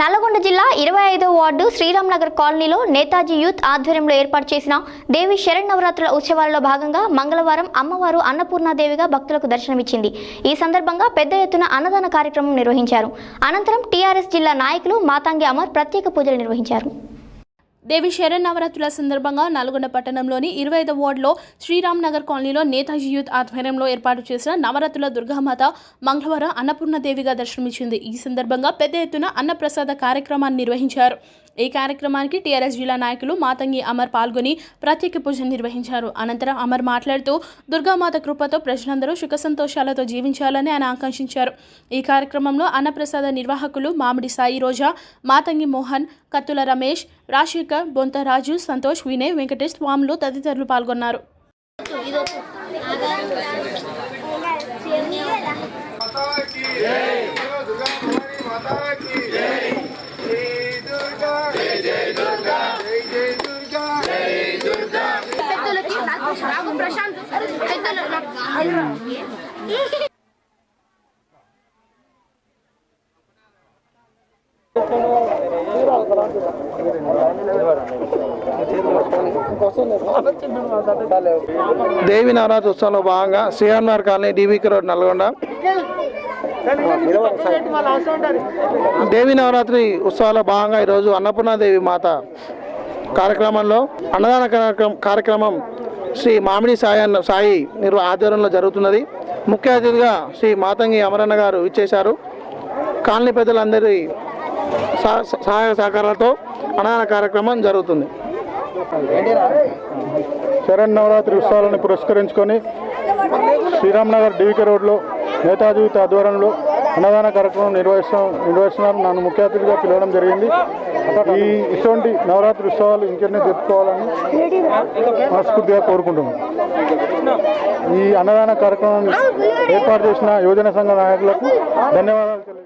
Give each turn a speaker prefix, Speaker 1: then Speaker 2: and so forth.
Speaker 1: నల్లగొండ జిల్లా ఇరవై ఐదో వార్డు శ్రీరామ్ నగర్ కాలనీలో నేతాజీ యూత్ ఆధ్వర్యంలో ఏర్పాటు చేసిన దేవి శరణవరాత్రుల ఉత్సవాలలో భాగంగా మంగళవారం అమ్మవారు అన్నపూర్ణాదేవిగా భక్తులకు దర్శనమిచ్చింది. ఈ సందర్భంగా పెద్ద ఎత్తున అన్నదాన కార్యక్రమం నిర్వహించారు. అనంతరం టీఆర్ఎస్ జిల్లా నాయకులు మాతాంగి అమర్ ప్రత్యేక పూజలు నిర్వహించారు.
Speaker 2: దేవి శరణవరాత్రుల సందర్భంగా నల్గొండ పట్టణంలోని ఇరవై ఐదు వార్డులో శ్రీరామ్ నగర్ కాలనీలో నేతాజీ యూత్ ఆధ్వర్యంలో ఏర్పాటు చేసిన నవరాత్రుల దుర్గామాత మంగళవారం అన్నపూర్ణదేవిగా దర్శనమిచ్చింది. ఈ సందర్భంగా పెద్ద ఎత్తున అన్నప్రసాద కార్యక్రమాన్ని నిర్వహించారు. ఈ కార్యక్రమానికి టీఆర్ఎస్ జిల్లా నాయకులు మాతంగి అమర్ పాల్గొని ప్రత్యేక పూజను నిర్వహించారు. అనంతరం అమర్ మాట్లాడుతూ దుర్గామాత కృపతో ప్రజలందరూ సుఖ సంతోషాలతో జీవించాలని ఆయన ఆకాంక్షించారు. ఈ కార్యక్రమంలో అన్నప్రసాద నిర్వాహకులు మామిడి సాయి రోజా మాతంగి మోహన్ కత్తుల రమేష్ రాజశేఖర్ బొంతరాజు సంతోష్ వినయ్ వెంకటేష్ స్వాములు తదితరులు పాల్గొన్నారు.
Speaker 3: ప్రశాంత్
Speaker 4: దేవి నవరాత్రి ఉత్సవంలో భాగంగా సిఆర్ఆర్ కాలనీ డీబీకి రోడ్ నల్గొండ. దేవి నవరాత్రి ఉత్సవాల భాగంగా ఈరోజు అన్నపూర్ణాదేవి మాత కార్యక్రమంలో అన్నదాన కార్యక్రమం కార్యక్రమం శ్రీ మామిడి సాయి అన్న సాయి నిర్వ ఆధ్వర్యంలో జరుగుతున్నది. ముఖ్య అతిథిగా శ్రీ మాతంగి అమరన్న గారు ఇచ్చేశారు కాలనీ పెద్దలందరి సహాయ సహకారాలతో అన్నదాన కార్యక్రమం జరుగుతుంది.
Speaker 5: శరణ్ నవరాత్రి ఉత్సవాలను పురస్కరించుకొని శ్రీరామ్నగర్ డివికే రోడ్లో నేతాజీ ఆధ్వర్యంలో అన్నదాన కార్యక్రమం నిర్వహిస్తాం నిర్వహిస్తున్నారు నన్ను ముఖ్య అతిథిగా పిలవడం జరిగింది. ఈ ఇటువంటి నవరాత్రి ఉత్సవాలు ఇంకెన్నో జరుపుకోవాలని మనస్ఫూర్తిగా కోరుకుంటున్నాం. ఈ అన్నదాన కార్యక్రమం ఏర్పాటు చేసిన యువజన సంఘ నాయకులకు ధన్యవాదాలు